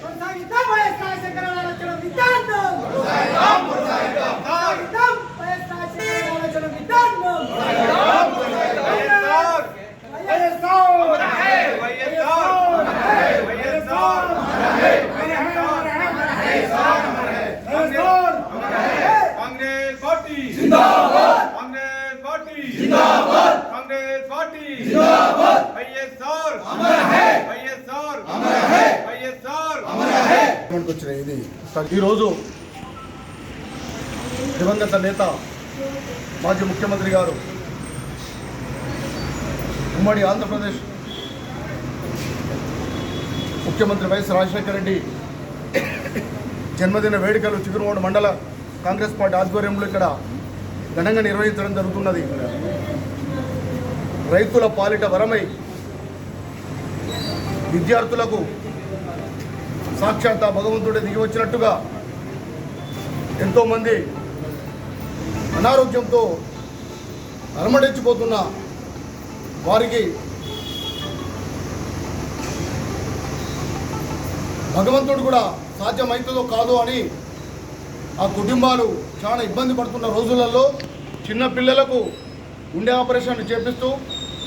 కొనసాగిద్దాం వైఎస్ రాజశేఖర ఆలోచన విధానం కొనసాగిద్దాం వైఎస్ రాజశేఖర ఆలోచన విధానం కాంగ్రెస్ పార్టీ జిందాబాద్ కాంగ్రెస్ పార్టీ జిందాబాద్ కాంగ్రెస్ పార్టీ జిందాబాద్ వైఎస్ఆర్ అమర్ హై వైఎస్ఆర్ అమర్ హై వైఎస్ఆర్ అమర్ హై వచ్చిన ఇది ఈరోజు దివంగత నేత మాజీ ముఖ్యమంత్రి గారు ఉమ్మడి ఆంధ్రప్రదేశ్ ముఖ్యమంత్రి వైఎస్ రాజశేఖర రెడ్డి జన్మదిన వేడుకలు చిగురుగోడు మండల కాంగ్రెస్ పార్టీ ఆధ్వర్యంలో ఇక్కడ ఘనంగా నిర్వహించడం జరుగుతున్నది. రైతుల పాలిట వరమై విద్యార్థులకు సాక్షాత్ భగవంతుడే దిగి వచ్చినట్టుగా ఎంతోమంది అనారోగ్యంతో అలమడించిపోతున్న వారికి భగవంతుడు కూడా సాధ్యమవుతుందో కాదో అని ఆ కుటుంబాలు చాలా ఇబ్బంది పడుతున్న రోజులలో చిన్న పిల్లలకు గుండె ఆపరేషన్ చేపిస్తూ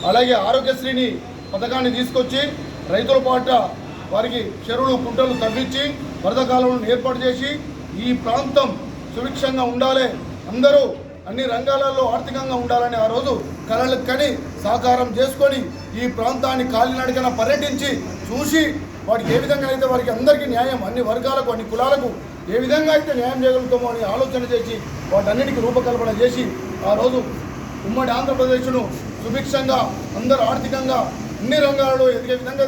అలాగే ఆరోగ్యశ్రీని పథకాన్ని తీసుకొచ్చి రైతుల పాట వారికి చెరువులు కుంటలు తవ్వించి వరద కాలువలను ఏర్పాటు చేసి ఈ ప్రాంతం సుభిక్షంగా ఉండాలి. అందరూ అన్ని రంగాలలో ఆర్థికంగా ఉండాలని ఆ రోజు కళలు కని సాకారం చేసుకొని ఈ ప్రాంతాన్ని కాలినడకన పర్యటించి చూసి వాటికి ఏ విధంగా అయితే వారికి అందరికీ న్యాయం అన్ని వర్గాలకు అన్ని కులాలకు ఏ విధంగా అయితే న్యాయం చేయగలుగుతామో అని ఆలోచన చేసి వాటన్నిటికీ రూపకల్పన చేసి ఆ రోజు ఉమ్మడి ఆంధ్రప్రదేశ్ను సుభిక్షంగా అందరూ ఆర్థికంగా అన్ని రంగాలలో ఎదిగే విధంగా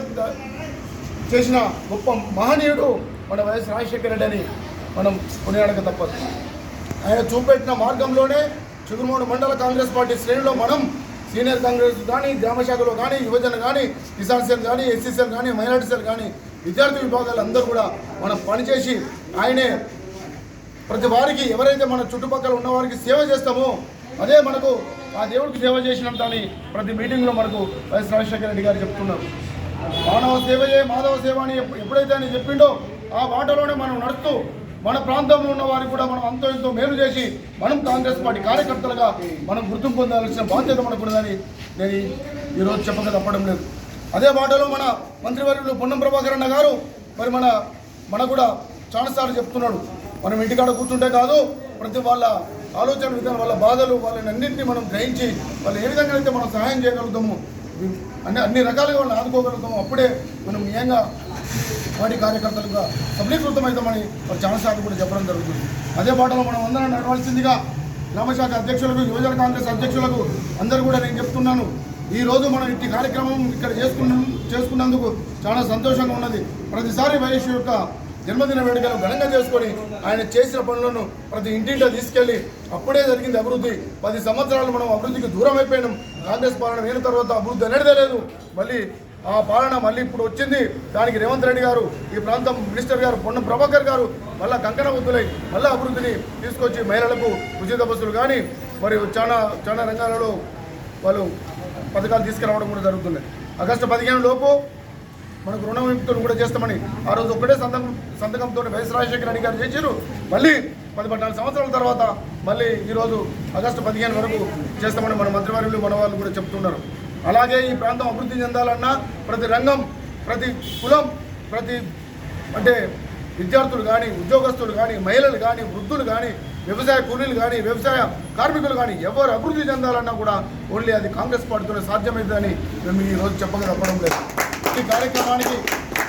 చేసిన గొప్ప మహనీయుడు మన వైఎస్ రాజశేఖర రెడ్డి అని మనం కొనియాడక తప్పదు. ఆయన చూపెట్టిన మార్గంలోనే చిగురుమూడు మండల కాంగ్రెస్ పార్టీ శ్రేణిలో మనం సీనియర్ కాంగ్రెస్ కానీ గ్రామశాఖలో కానీ యువజన కానీ కిసాన్ సెల్ కానీ ఎస్సీ సెల్ కానీ మైనార్టీ సెల్ కానీ విద్యార్థి విభాగాలు అందరూ కూడా మనం పనిచేసి ఆయనే ప్రతి వారికి ఎవరైతే మన చుట్టుపక్కల ఉన్న వారికి సేవ చేస్తామో అదే మనకు ఆ దేవుడికి సేవ చేసినంత అని ప్రతి మీటింగ్లో మనకు వైఎస్ రాజశేఖర రెడ్డి గారు చెప్తున్నారు. మానవ సేవయే మాధవ సేవ అని ఎప్పుడైతే ఆయన చెప్పిండో ఆ బాటలోనే మనం నడుస్తూ మన ప్రాంతంలో ఉన్న వారికి కూడా మనం అంతో ఎంతో మేలు చేసి మనం కాంగ్రెస్ పార్టీ కార్యకర్తలుగా మనం గుర్తింపు పొందాల్సిన బాధ్యత మనకున్నదని నేను ఈ- ఈరోజు చెప్పక తప్పడం లేదు. అదే బాటలో మన మంత్రివర్యులు పొన్నం ప్రభాకర్ అన్న గారు మరి మన మన కూడా చాలాసార్లు చెప్తున్నాడు. మనం ఇంటికాడ కూర్చుంటే కాదు ప్రతి వాళ్ళ ఆలోచన విధానం వాళ్ళ బాధలు వాళ్ళని అన్నింటినీ మనం గ్రహించి వాళ్ళు ఏ విధంగా అయితే మనం సహాయం చేయగలుగుతాము అన్ని అన్ని రకాలుగా వాళ్ళని ఆదుకోగలుగుతాము. అప్పుడే మనం నియంగా పార్టీ కార్యకర్తలుగా సఫలీకృతమవుతామని చాలా చాలాసార్లు కూడా చెప్పడం జరుగుతుంది. అదే బాటలో మనం అందరం నడవాల్సిందిగా గ్రామశాఖ అధ్యక్షులకు యువజన కాంగ్రెస్ అధ్యక్షులకు అందరూ కూడా నేను చెప్తున్నాను. ఈ రోజు మనం ఇట్టి కార్యక్రమం ఇక్కడ చేసుకున్న చేసుకున్నందుకు చాలా సంతోషంగా ఉన్నది. ప్రతిసారి వైఎస్ యొక్క జన్మదిన వేడుకలు ఘనంగా చేసుకొని ఆయన చేసిన పనులను ప్రతి ఇంటింటా తీసుకెళ్ళి అప్పుడే జరిగింది అభివృద్ధి. పది సంవత్సరాలు మనం అభివృద్ధికి దూరం అయిపోయినాం. కాంగ్రెస్ పాలన అయిన తర్వాత అభివృద్ధి అనేదే లేదు మళ్ళీ ఆ పాలన మళ్ళీ ఇప్పుడు వచ్చింది. దానికి రేవంత్ రెడ్డి గారు ఈ ప్రాంతం మినిస్టర్ గారు పొన్న ప్రభాకర్ గారు మళ్ళీ కంకణ వద్దులై మళ్ళీ అభివృద్ధిని తీసుకొచ్చి మహిళలకు ఉచిత బస్సులు కానీ మరి చాలా చాలా రంగాలలో వాళ్ళు పథకాలు తీసుకురావడం కూడా జరుగుతున్నాయి ఆగస్టు పదిహేను లోపు మనకు రుణ విముక్తులు కూడా చేస్తామని ఆ రోజు ఒక్కటే సంతకం సంతకంతో వైఎస్ రాజశేఖర రెడ్డి గారు చేశారు. మళ్ళీ పది పద్నాలుగు సంవత్సరాల తర్వాత మళ్ళీ ఈరోజు ఆగస్టు పదిహేను వరకు చేస్తామని మన మంత్రివర్యులు మన వాళ్ళు కూడా చెప్తున్నారు. అలాగే ఈ ప్రాంతం అభివృద్ధి చెందాలన్నా ప్రతి రంగం ప్రతి కులం ప్రతి అంటే విద్యార్థులు కానీ ఉద్యోగస్తులు కానీ మహిళలు కానీ వృద్ధులు కానీ వ్యవసాయ కూలీలు కానీ వ్యవసాయ కార్మికులు కానీ ఎవరు అభివృద్ధి చెందాలన్నా కూడా ఓన్లీ అది కాంగ్రెస్ పార్టీతోనే సాధ్యమవుతుందని మేము ఈ రోజు చెప్పక తప్పడం లేదు. ఈ కార్యక్రమానికి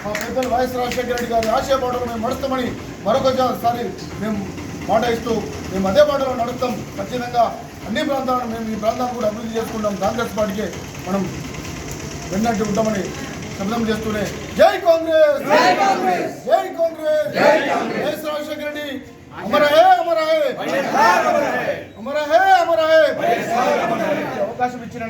మా పెద్దలు వైఎస్ రాజశేఖర రెడ్డి గారి ఆశయ బాటలో మేము నడుస్తామని మరొకసారి మేము మాట ఇస్తూ మేము అదే బాటలో నడుస్తాం. ఖచ్చితంగా అన్ని ప్రాంతాలను మేము ఈ ప్రాంతాన్ని కూడా అభివృద్ధి చేసుకుంటాం. కాంగ్రెస్ పార్టీకే మనం వెన్నట్టు ఉంటామని శబ్దం చేస్తూనే జై కాంగ్రెస్! జై కాంగ్రెస్! జై కాంగ్రెస్! జై కాంగ్రెస్! వైఎస్ రాజశేఖర రెడ్డి అమర హే అమర హే! అమర హే అమర హే! అవకాశం ఇచ్చిన